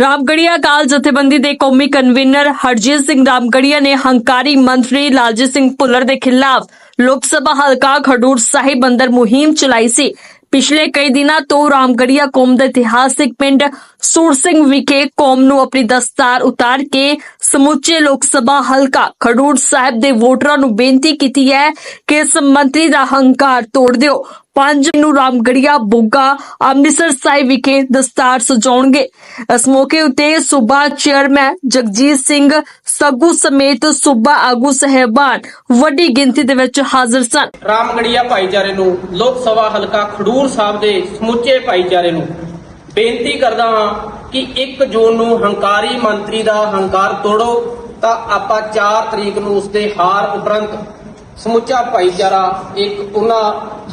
ਰਾਮਗੜੀਆ ਕਾਲ ਜਥੇਬੰਦੀ ਦੇ ਕੌਮੀ ਕਨਵੀਨਰ ਹਰਜੀਤ ਸਿੰਘ ਰਾਮਗੜੀਆ ਨੇ ਹੰਕਾਰੀ ਮੰਤਰੀ ਲਾਲਜੀਤ ਸਿੰਘ ਭੁੱਲਰ ਦੇ ਖਿਲਾਫ ਲੋਕ ਸਭਾ ਹਲਕਾ ਖਡੂਰ ਸਾਹਿਬ ਅੰਦਰ ਮੁਹਿੰਮ ਚਲਾਈ ਸੀ। ਪਿਛਲੇ ਕਈ ਦਿਨਾਂ ਤੋਂ ਰਾਮਗੜੀਆ ਕੌਮ ਦੇ ਇਤਿਹਾਸਿਕ ਪਿੰਡ ਸੂਰ ਸਿੰਘ ਵਿਖੇ ਕੌਮ ਨੂੰ ਆਪਣੀ ਦਸਤਾਰ ਉਤਾਰ ਕੇ ਸਮੁੱਚੇ ਲੋਕ ਸਭਾ ਹਲਕਾ ਖਡੂਰ ਸਾਹਿਬ ਦੇ ਵੋਟਰਾਂ ਨੂੰ ਬੇਨਤੀ ਕੀਤੀ ਹੈ ਕਿ ਇਸ ਮੰਤਰੀ ਦਾ ਹੰਕਾਰ ਤੋੜ ਦਿਓ। ਪੰਜ ਨੂੰ ਰਾਮਗੜੀਆ, ਬੁੱਗਾ, ਅੰਮ੍ਰਿਤਸਰ ਸਾਹਿਬ ਵਿਖੇ ਦਸਤਾਰ ਸਜਾਉਣਗੇ। ਇਸ ਮੌਕੇ ਉੱਤੇ ਸੂਬਾ ਚੇਅਰਮੈਨ ਜਗਜੀਤ ਸਿੰਘ ਸੱਗੂ ਸਮੇਤ ਸੂਬਾ ਆਗੂ ਸਹਿਬਾਨ ਵੱਡੀ ਗਿਣਤੀ ਦੇ ਵਿੱਚ ਹਾਜ਼ਰ ਸਨ। ਰਾਮਗੜੀਆ ਭਾਈਚਾਰੇ ਨੂੰ, ਲੋਕ ਸਭਾ ਹਲਕਾ ਖਡੂਰ ਸਾਹਿਬ ਦੇ ਸਮੁੱਚੇ ਭਾਈਚਾਰੇ ਨੂੰ ਬੇਨਤੀ ਕਰਦਾ ਹਾਂ ਕਿ 1 ਜੂਨ ਨੂੰ ਹੰਕਾਰੀ ਮੰਤਰੀ ਦਾ ਹੰਕਾਰ ਤੋੜੋ ਤਾਂ ਆਪਾਂ 4 ਤਰੀਕ ਨੂੰ ਉਸਦੇ ਹਾਰ ਉਪਰੰਤ ਸਮੁੱਚਾ ਭਾਈਚਾਰਾ ਇੱਕ ਉਹਨਾਂ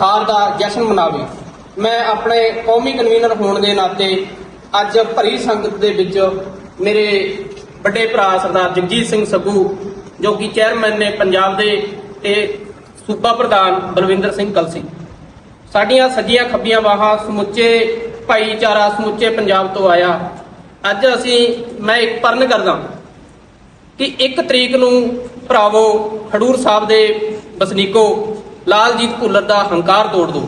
ਹਾਰ ਦਾ ਜਸ਼ਨ ਮਨਾਵੇ। ਮੈਂ ਆਪਣੇ ਕੌਮੀ ਕਨਵੀਨਰ ਹੋਣ ਦੇ ਨਾਤੇ ਅੱਜ ਭਰੀ ਸੰਗਤ ਦੇ ਵਿੱਚ ਮੇਰੇ ਵੱਡੇ ਭਰਾ ਸਰਦਾਰ ਜਗਜੀਤ ਸਿੰਘ ਸੱਗੂ ਜੋ ਕਿ ਚੇਅਰਮੈਨ ਨੇ ਪੰਜਾਬ ਦੇ ਤੇ ਸੂਬਾ ਪ੍ਰਧਾਨ ਬਲਵਿੰਦਰ ਸਿੰਘ ਕਲਸੀ। ਸਾਡੀਆਂ ਸੱਜੀਆਂ ਖੱਬੀਆਂ ਬਾਹਾਂ ਸਮੁੱਚੇ ਭਾਈਚਾਰਾ, ਸਮੁੱਚੇ ਪੰਜਾਬ ਤੋਂ ਆਇਆ। ਅੱਜ ਅਸੀਂ, ਮੈਂ ਇੱਕ ਪਰਨ ਕਰਦਾ ਕਿ 1 ਤਰੀਕ ਨੂੰ ਭਰਾਵੋ ਖਡੂਰ ਸਾਹਿਬ ਦੇ ਵਸਨੀਕੋ ਲਾਲਜੀਤ ਭੁੱਲਰ ਦਾ ਹੰਕਾਰ ਤੋੜ ਦਿਓ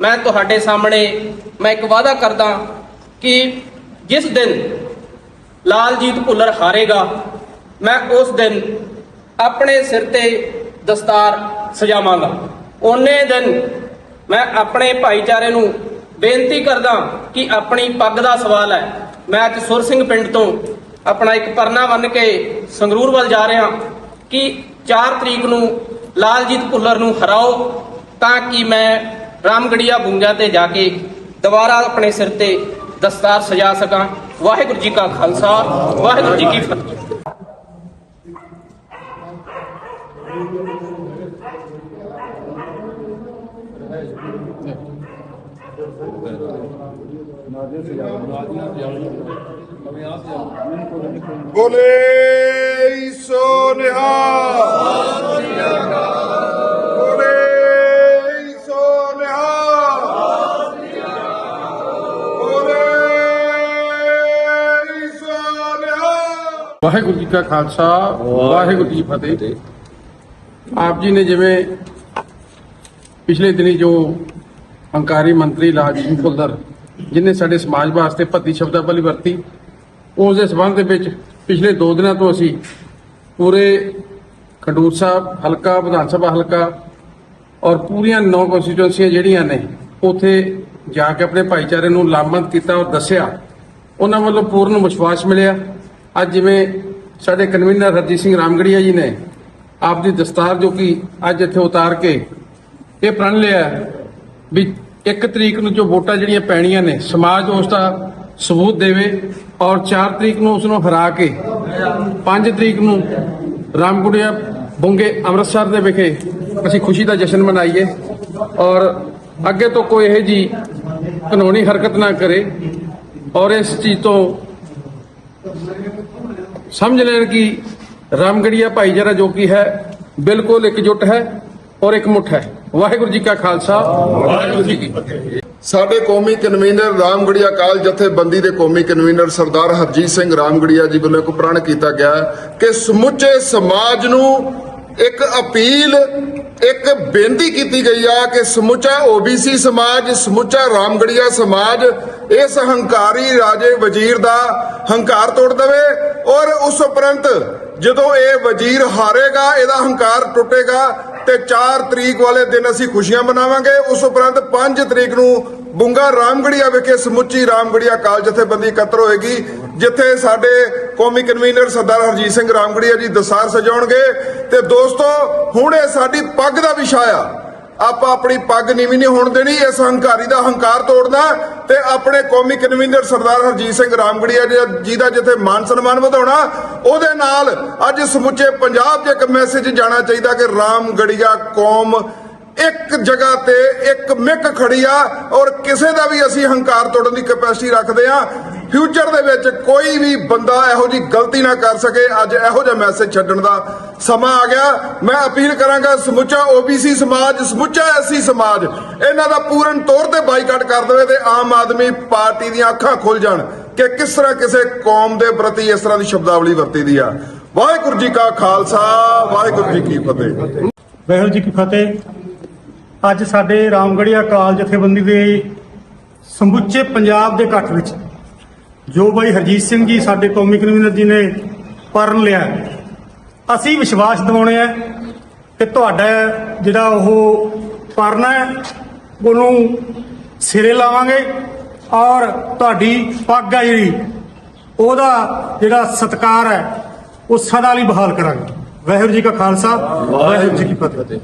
ਮੈਂ ਤੁਹਾਡੇ ਸਾਹਮਣੇ, ਮੈਂ ਇੱਕ ਵਾਅਦਾ ਕਰਦਾ ਕਿ ਜਿਸ ਦਿਨ ਲਾਲਜੀਤ ਭੁੱਲਰ ਹਾਰੇਗਾ, ਮੈਂ ਉਸ ਦਿਨ ਆਪਣੇ ਸਿਰ ਤੇ ਦਸਤਾਰ ਸਜਾਵਾਂਗਾ। ਉਹਨੇ ਦਿਨ ਮੈਂ ਆਪਣੇ ਭਾਈਚਾਰੇ ਨੂੰ ਬੇਨਤੀ ਕਰਦਾ ਕਿ ਆਪਣੀ ਪੱਗ ਦਾ ਸਵਾਲ ਹੈ। ਮੈਂ ਅੱਜ ਸੁਰ ਸਿੰਘ ਪਿੰਡ ਤੋਂ ਆਪਣਾ ਇੱਕ ਪਰਨਾ ਬੰਨ ਕੇ ਸੰਗਰੂਰ ਵੱਲ ਜਾ ਰਿਹਾ ਕਿ 4 ਤਰੀਕ ਨੂੰ ਲਾਲਜੀਤ ਭੁੱਲਰ ਨੂੰ ਹਰਾਓ ਤਾਂ ਕਿ ਮੈਂ ਰਾਮਗੜੀਆ ਬੁੰਗਿਆ ਤੇ ਜਾ ਕੇ ਦੁਬਾਰਾ ਆਪਣੇ ਸਿਰ ਤੇ ਦਸਤਾਰ ਸਜਾ ਸਕਾਂ। ਵਾਹਿਗੁਰੂ ਜੀ ਕਾ ਖਾਲਸਾ, ਵਾਹਿਗੁਰੂ ਜੀ ਕੀ ਫਤਿਹ। ਬੋਲੇ ਸੋ ਵਾਹਿਗੁਰੂ ਜੀ ਕਾ ਖਾਲਸਾ, ਵਾਹਿਗੁਰੂ ਜੀ ਕੀ ਫਤਿਹ। ਆਪ ਜੀ ਨੇ ਜਿਵੇਂ ਪਿਛਲੇ ਦਿਨੀ ਜੋ ਹੰਕਾਰੀ ਮੰਤਰੀ ਲਾਲਜੀਤ ਸਿੰਘ ਭੁੱਲਰ ਜਿਨੇ ਸਾਡੇ ਸਮਾਜ ਵਾਸਤੇ ਭੱਤੀ ਸ਼ਬਦਾਵਲੀ ਵਰਤੀ, ਉਸ ਦੇ ਸਬੰਧ ਦੇ ਵਿੱਚ ਪਿਛਲੇ 2 ਦਿਨਾਂ ਤੋਂ ਅਸੀਂ ਪੂਰੇ ਖਡੂਰ ਸਾਹਿਬ ਹਲਕਾ, ਵਿਧਾਨ ਸਭਾ ਹਲਕਾ ਔਰ ਪੂਰੀਆਂ ਨੌ ਕੰਸਟੀਟੂਐਂਸੀਆਂ ਜਿਹੜੀਆਂ ਨੇ, ਉਥੇ ਜਾ ਕੇ ਆਪਣੇ ਭਾਈਚਾਰੇ ਨੂੰ ਲਾਮਬੰਦ ਕੀਤਾ ਔਰ ਦੱਸਿਆ। ਉਹਨਾਂ ਵੱਲੋਂ ਪੂਰਨ ਵਿਸ਼ਵਾਸ ਮਿਲਿਆ। ਅੱਜ ਜਿਵੇਂ ਸਾਡੇ ਕਨਵੀਨਰ ਹਰਜੀਤ ਸਿੰਘ ਰਾਮਗੜੀਆ ਜੀ ਨੇ ਆਪ ਦੀ ਦਸਤਾਰ ਜੋ ਕਿ ਅੱਜ ਇੱਥੇ ਉਤਾਰ ਕੇ ਇਹ ਪ੍ਰਣ ਲਿਆ ਵੀ ਇੱਕ ਤਰੀਕ ਨੂੰ ਜੋ ਵੋਟਾਂ ਜਿਹੜੀਆਂ ਪੈਣੀਆਂ ਨੇ, ਸਮਾਜ ਉਸ ਦਾ ਸਬੂਤ ਦੇਵੇ ਔਰ 4 ਤਰੀਕ ਨੂੰ ਉਸ ਨੂੰ ਹਰਾ ਕੇ 5 ਤਰੀਕ ਨੂੰ ਰਾਮਗੁੜੀਆ ਬੁੰਗੇ ਅੰਮ੍ਰਿਤਸਰ ਦੇ ਵਿਖੇ ਅਸੀਂ ਖੁਸ਼ੀ ਦਾ ਜਸ਼ਨ ਮਨਾਈਏ ਔਰ ਅੱਗੇ ਤੋਂ ਕੋਈ ਇਹੋ ਜੀ ਕਾਨੂੰਨੀ ਹਰਕਤ ਨਾ ਕਰੇ ਔਰ ਇਸ ਚੀਜ਼ ਤੋਂ ਸਮਝ ਲੈਣ ਕਿ ਰਾਮਗੜੀਆ ਭਾਈਚਾਰਾ ਜੋ ਕੀ ਹੈ, ਬਿਲਕੁਲ ਇਕਜੁੱਟ ਹੈ ਔਰ ਇਕਮੁੱਠ ਹੈ। ਵਾਹਿਗੁਰੂ ਜੀ ਕਾ ਖਾਲਸਾ, ਵਾਹਿਗੁਰੂ ਜੀ ਕੀ ਫਤਿਹ। ਸਾਡੇ ਕੌਮੀ ਕਨਵੀਨਰ ਰਾਮਗੜੀਆ ਕਾਲ ਜਥੇਬੰਦੀ ਦੇ ਕੌਮੀ ਕਨਵੀਨਰ ਸਰਦਾਰ ਹਰਜੀਤ ਸਿੰਘ ਰਾਮਗੜੀਆ ਜੀ ਵੱਲੋਂ ਇੱਕ ਪ੍ਰਣ ਕੀਤਾ ਗਿਆ ਕਿ ਸਮੁੱਚੇ ਸਮਾਜ ਨੂੰ ਇੱਕ ਅਪੀਲ, ਇੱਕ ਬੇਨਤੀ ਕੀਤੀ ਗਈ ਆ ਕਿ ਸਮੁੱਚਾ ਓਬੀਸੀ ਸਮਾਜ, ਸਮੁੱਚਾ ਰਾਮਗੜੀਆ ਸਮਾਜ ਇਸ ਹੰਕਾਰੀ ਰਾਜੇ ਵਜ਼ੀਰ ਦਾ ਹੰਕਾਰ ਤੋੜ ਦੇਵੇ ਔਰ ਉਸ ਉਪਰੰਤ ਜਦੋਂ ਇਹ ਵਜ਼ੀਰ ਹਾਰੇਗਾ, ਇਹਦਾ ਹੰਕਾਰ ਟੁੱਟੇਗਾ ਤੇ 4 ਤਰੀਕ ਵਾਲੇ ਦਿਨ ਅਸੀਂ ਖੁਸ਼ੀਆਂ ਮਨਾਵਾਂਗੇ। ਉਸ ਉਪਰੰਤ 5 ਤਰੀਕ ਨੂੰ ਬੁੰਗਾ ਰਾਮਗੜੀਆ ਵਿਖੇ ਸਮੁੱਚੀ ਰਾਮਗੜੀਆ ਕਾਲ ਜਥੇਬੰਦੀ ਇਕੱਤਰ ਹੋਏਗੀ। ਜਿੱਥੇ ਸਾਡੇ ਕੌਮੀ ਕਨਵੀਨਰ ਸਰਦਾਰ ਹਰਜੀਤ ਸਿੰਘ ਰਾਮਗੜੀਆ ਜੀ ਦਸਾਰ ਸਜਾਉਣਗੇ। ਤੇ ਦੋਸਤੋ, ਹੁਣ ਇਹ ਸਾਡੀ ਪੱਗ ਦਾ ਵਿਸ਼ਾ ਆ। ਆਪਾਂ ਆਪਣੀ ਪੱਗ ਨੀਵੀਂ ਨਹੀਂ ਹੋਣ ਦੇਣੀ, ਇਸ ਹੰਕਾਰੀ ਦਾ ਹੰਕਾਰ ਤੋੜਨਾ। ਤੇ ਆਪਣੇ ਕੌਮੀ ਕਨਵੀਨਰ ਸਰਦਾਰ ਹਰਜੀਤ ਸਿੰਘ ਰਾਮਗੜੀਆ ਜੀ- ਦਾ ਜਿੱਥੇ ਮਾਨ ਸਨਮਾਨ ਵਧਾਉਣਾ, ਉਹਦੇ ਨਾਲ ਅੱਜ ਸਮੁੱਚੇ ਪੰਜਾਬ 'ਚ ਇੱਕ ਮੈਸੇਜ ਜਾਣਾ ਚਾਹੀਦਾ ਕਿ ਰਾਮਗੜੀਆ ਕੌਮ ਇੱਕ ਜਗ੍ਹਾ ਤੇ ਇੱਕ ਮਿੱਕ ਖੜੀ ਆ ਔਰ ਕਿਸੇ ਦਾ ਵੀ ਅਸੀਂ ਹੰਕਾਰ ਤੋੜਨ ਦੀ ਕੈਪੈਸਿਟੀ ਰੱਖਦੇ ਆ। ਫਿਊਚਰ ਦੇ ਵਿੱਚ ਕੋਈ ਵੀ ਬੰਦਾ ਇਹੋ ਜੀ ਗਲਤੀ ਨਾ ਕਰ ਸਕੇ। ਅੱਜ ਇਹੋ ਜਿਹਾ ਮੈਸੇਜ ਛੱਡਣ ਦਾ ਸਮਾਂ ਆ ਗਿਆ। ਮੈਂ ਅਪੀਲ ਕਰਾਂਗਾ ਸਮੁੱਚਾ ਓਬੀਸੀ ਸਮਾਜ, ਸਮੁੱਚਾ ਐਸੀ ਸਮਾਜ, ਇਹਨਾਂ ਦਾ ਪੂਰਨ ਤੌਰ ਤੇ ਬਾਈਕਾਟ ਕਰ ਦੇਵੇ ਤੇ ਆਮ ਆਦਮੀ ਪਾਰਟੀ ਦੀਆਂ ਅੱਖਾਂ ਖੁੱਲ ਜਾਣ ਕਿ ਕਿਸ ਤਰ੍ਹਾਂ ਕਿਸੇ ਕੌਮ ਦੇ ਪ੍ਰਤੀ ਇਸ ਤਰ੍ਹਾਂ ਦੀ ਸ਼ਬਦਾਵਲੀ ਵਰਤੀ ਦੀ ਆ। ਵਾਹਿਗੁਰੂ ਜੀ ਕਾ ਖਾਲਸਾ, ਵਾਹਿਗੁਰੂ ਜੀ ਕੀ ਫਤਿਹ। ਵਾਹਿਗੁਰੂ ਜੀ ਕੀ ਫਤਿਹ। ਅੱਜ ਸਾਡੇ ਰਾਮਗੜੀਆ ਕਾਲ ਜਥੇਬੰਦੀ ਦੇ ਸਮੁੱਚੇ ਪੰਜਾਬ ਦੇ ਇਕੱਠ ਵਿੱਚ ਜੋ ਬਾਈ ਹਰਜੀਤ ਸਿੰਘ ਜੀ ਸਾਡੇ ਕੌਮੀ ਕਨਵੀਨਰ ਜੀ ਨੇ ਪਰਨ ਲਿਆ, ਅਸੀਂ ਵਿਸ਼ਵਾਸ ਦਿਵਾਉਣੇ ਆ ਕਿ ਤੁਹਾਡਾ ਜਿਹੜਾ ਉਹ ਪਰਨਾ ਹੈ, ਉਹਨੂੰ ਸਿਰੇ ਲਾਵਾਂਗੇ ਔਰ ਤੁਹਾਡੀ ਪੱਗ ਆ ਜਿਹੜੀ, ਉਹਦਾ ਜਿਹੜਾ ਸਤਕਾਰ ਹੈ, ਉਹ ਸਦਾ ਲਈ ਬਹਾਲ ਕਰਾਂਗੇ। ਵਾਹਿਗੁਰੂ ਜੀ ਕਾ ਖਾਲਸਾ, ਵਾਹਿਗੁਰੂ ਜੀ ਕੀ ਫਤਿਹ।